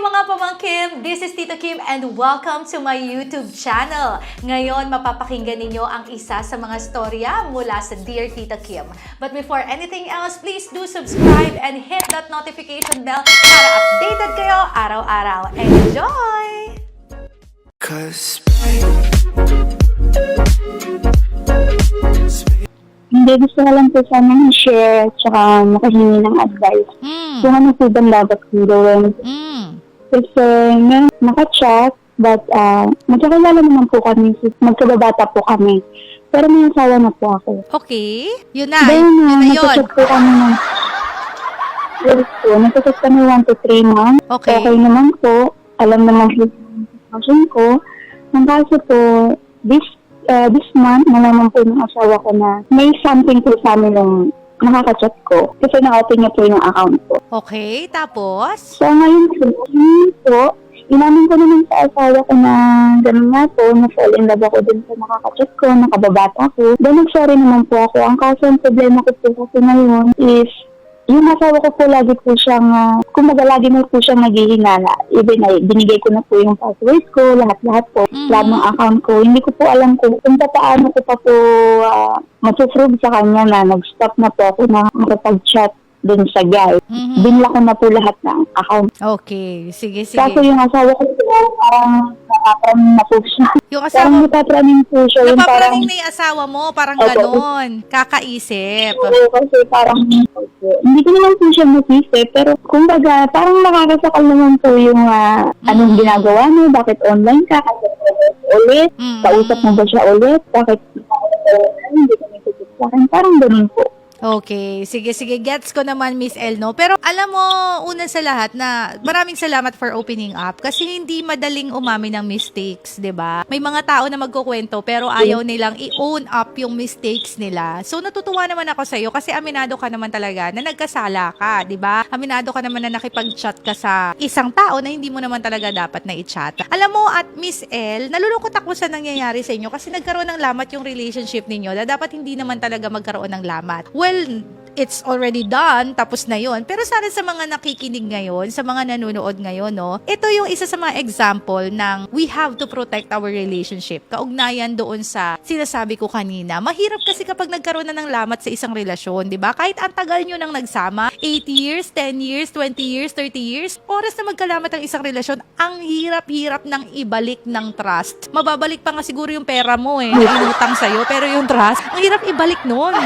mga pamangkin! This is Tita Kim and welcome to my YouTube channel. Ngayon, mapapakinggan ninyo ang isa sa mga storya mula sa Dear Tita Kim. But before anything else, please do subscribe and hit that notification bell para updated kayo araw-araw. Enjoy! Cause Hindi, gusto ko lang po sana i-share tsaka makahingi ng advice. Mm. Kung ano po ba dapat kong gawin. Mm. Kasi ngayon, nakachat, but uh, magkakilala naman po kami, magkababata po kami. Pero may asawa na po ako. Okay. Yun na. Then, Yun uh, na yun. nagchat po kami ng Yes po, nagchat kami 1 to 3 months. Okay. Okay naman po. Alam naman po yung ko. Ang kaso po, this uh, this month, nalaman po ng asawa ko na may something po sa amin nung nakaka-chat ko. Kasi na-open niya po yung account ko. Okay, tapos? So ngayon po, ngayon po, inamin ko naman sa asawa ko na ganun nga po, na-fall in love ako dun sa nakaka-chat ko, nakababata ko. Then nag-sorry naman po ako. Ang kaso ang problema ko po kasi ngayon is yung asawa ko po lagi po siyang, uh, kumaga lagi mo po siyang naghihinala. Even ay binigay ko na po yung password ko, lahat-lahat po, Mhm. lahat ng account ko. Hindi ko po alam kung, kung paano ko pa po uh, masuprove sa kanya na nag-stop na po ako na makapag-chat dun sa guy. Mhm. Binla ko na po lahat ng account. Okay, sige, sige. Kaso yung asawa ko po, parang nakapraning na po siya. yung Parang asawa nakapraning po siya. Yung parang, Napapraning na yung asawa mo, parang Opo. ganon. Kakaisip. Oo, kasi parang, hindi ko naman po siya masisi, pero kumbaga, parang nakakasakal naman po yung ah, anong Mm. ginagawa mo, bakit online ka, kasi ulit, Mm. kausap mo ba siya ulit, bakit hindi sagot sa akin, parang ganun po. Okay, sige, sige. Gets ko naman, Miss El, no? Pero alam mo, una sa lahat na maraming salamat for opening up kasi hindi madaling umamin ng mistakes, 'di ba? May mga tao na magkukwento pero ayaw nilang i-own up yung mistakes nila. So natutuwa naman ako sa iyo kasi aminado ka naman talaga na nagkasala ka, 'di ba? Aminado ka naman na nakipag-chat ka sa isang tao na hindi mo naman talaga dapat na i-chat. Alam mo, at Miss El, nalulungkot ako sa nangyayari sa inyo kasi nagkaroon ng lamat yung relationship ninyo na dapat hindi naman talaga magkaroon ng lamat. Well, it's already done, tapos na yon. Pero sana sa mga nakikinig ngayon, sa mga nanonood ngayon, no, ito yung isa sa mga example ng we have to protect our relationship. Kaugnayan doon sa sinasabi ko kanina. Mahirap kasi kapag nagkaroon na ng lamat sa isang relasyon, di ba? Kahit ang tagal nyo nang nagsama, 8 years, 10 years, 20 years, 30 years, oras na magkalamat ang isang relasyon, ang hirap-hirap ng ibalik ng trust. Mababalik pa nga siguro yung pera mo eh, inutang sa'yo, pero yung trust, ang hirap ibalik nun.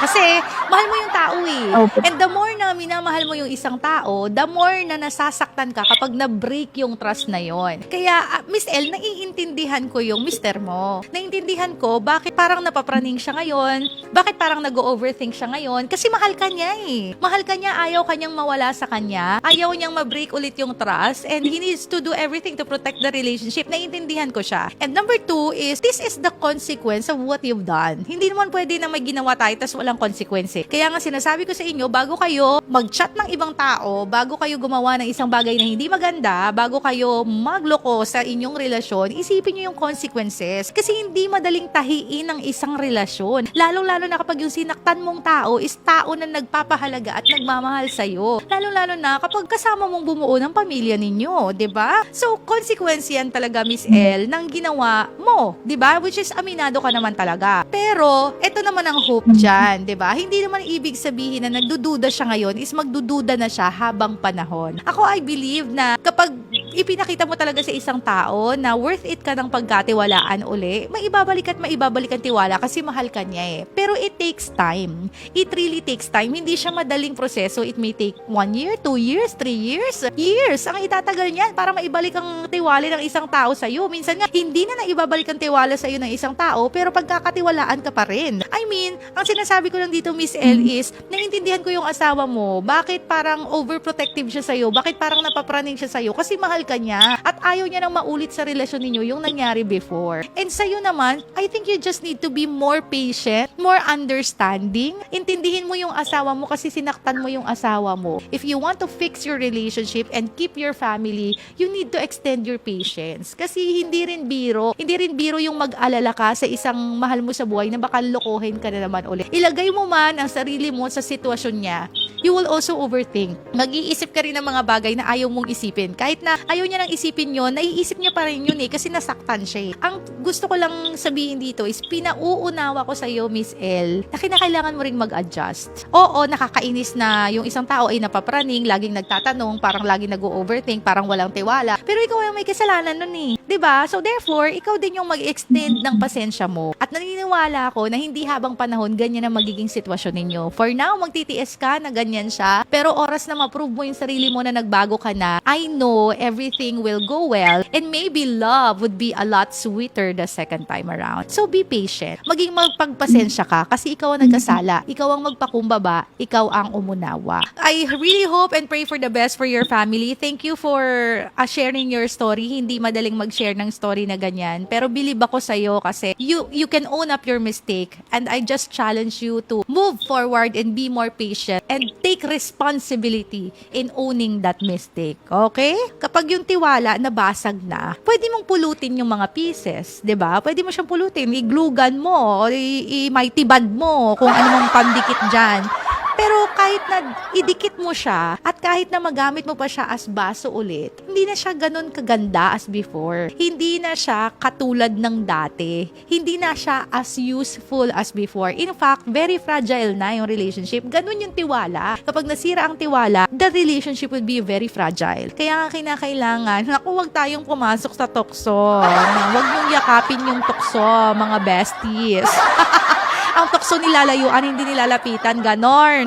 Kasi, mahal mo yung tao eh. Opo. And the more na minamahal mo yung isang tao, the more na nasasaktan ka kapag na-break yung trust na yon. Kaya, ah, Miss L, naiintindihan ko yung mister mo. Naiintindihan ko bakit parang napapraning siya ngayon, bakit parang nag-overthink siya ngayon, kasi mahal ka niya eh. Mahal ka niya, ayaw kanyang mawala sa kanya, ayaw niyang ma-break ulit yung trust, and he needs to do everything to protect the relationship. Naiintindihan ko siya. And number two is, this is the consequence of what you've done. Hindi naman pwede na may ginawa tayo tas walang konsekwensya. Kaya nga sinasabi ko sa inyo, bago kayo mag-chat ng ibang tao, bago kayo gumawa ng isang bagay na hindi maganda, bago kayo magloko sa inyong relasyon, isipin nyo yung consequences. Kasi hindi madaling tahiin ang isang relasyon. Lalong-lalo na kapag yung sinaktan mong tao is tao na nagpapahalaga at nagmamahal sa'yo. Lalong-lalo na kapag kasama mong bumuo ng pamilya ninyo, ba? So, consequence yan talaga, Miss L, ng ginawa mo, ba? Which is aminado ka naman talaga. Pero, ito naman ang hope dyan, ba? Hindi naman ibig sabihin na nagdududa siya ngayon is magdududa na siya habang panahon. Ako, I believe na kapag ipinakita mo talaga sa isang tao na worth it ka ng pagkatiwalaan uli, maibabalik at maibabalik ang tiwala kasi mahal ka niya eh. Pero it takes time. It really takes time. Hindi siya madaling proseso. It may take one year, two years, three years, years. Ang itatagal niyan para maibalik ang tiwala ng isang tao sa'yo. Minsan nga, hindi na naibabalik ang tiwala sa'yo ng isang tao, pero pagkakatiwalaan ka pa rin. I mean, ang sinasabi ko lang dito, Miss L, is, naiintindihan ko yung asawa mo. Bakit parang overprotective siya sa'yo? Bakit parang napapraning siya sa'yo? Kasi mahal mahal ka niya at ayaw niya nang maulit sa relasyon ninyo yung nangyari before. And sa'yo naman, I think you just need to be more patient, more understanding. Intindihin mo yung asawa mo kasi sinaktan mo yung asawa mo. If you want to fix your relationship and keep your family, you need to extend your patience. Kasi hindi rin biro, hindi rin biro yung mag-alala ka sa isang mahal mo sa buhay na baka lokohin ka na naman ulit. Ilagay mo man ang sarili mo sa sitwasyon niya, you will also overthink. Mag-iisip ka rin ng mga bagay na ayaw mong isipin. Kahit na ayaw niya nang isipin yon, naiisip niya pa rin yun eh kasi nasaktan siya eh. Ang gusto ko lang sabihin dito is pinauunawa ko sa iyo, Miss L, na kinakailangan mo ring mag-adjust. Oo, nakakainis na yung isang tao ay napapraning, laging nagtatanong, parang laging nag-overthink, parang walang tiwala. Pero ikaw yung may kasalanan nun eh. ba? So therefore, ikaw din yung mag-extend ng pasensya mo. At naniniwala ako na hindi habang panahon ganyan ang magiging sitwasyon ninyo. For now, magtitiis ka na ganyan siya. Pero oras na ma-prove mo yung sarili mo na nagbago ka na, I know everything will go well and maybe love would be a lot sweeter the second time around. So be patient. Maging magpagpasensya ka kasi ikaw ang nagkasala. Ikaw ang magpakumbaba. Ikaw ang umunawa. I really hope and pray for the best for your family. Thank you for uh, sharing your story. Hindi madaling mag-share ng story na ganyan. Pero believe ako sa'yo kasi you, you can own up your mistake and I just challenge you to move forward and be more patient and take responsibility in owning that mistake. Okay? Kapag yung tiwala nabasag na, pwede mong pulutin yung mga pieces, 'di ba? Pwede mo siyang pulutin, i-glugan mo, i-mighty band mo, kung ano mong pandikit diyan. Pero kahit na idikit mo siya at kahit na magamit mo pa siya as baso ulit, hindi na siya ganun kaganda as before. Hindi na siya katulad ng dati. Hindi na siya as useful as before. In fact, very fragile na yung relationship. Ganun yung tiwala. Kapag nasira ang tiwala, the relationship will be very fragile. Kaya nga kinakailangan, naku, wag tayong pumasok sa tukso. Huwag niyong yakapin yung tukso, mga besties. ang tukso nilalayuan, hindi nilalapitan. Ganon.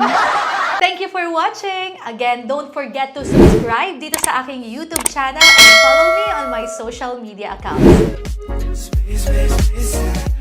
Thank you for watching. Again, don't forget to subscribe dito sa aking YouTube channel and follow me on my social media accounts. Space, space, space,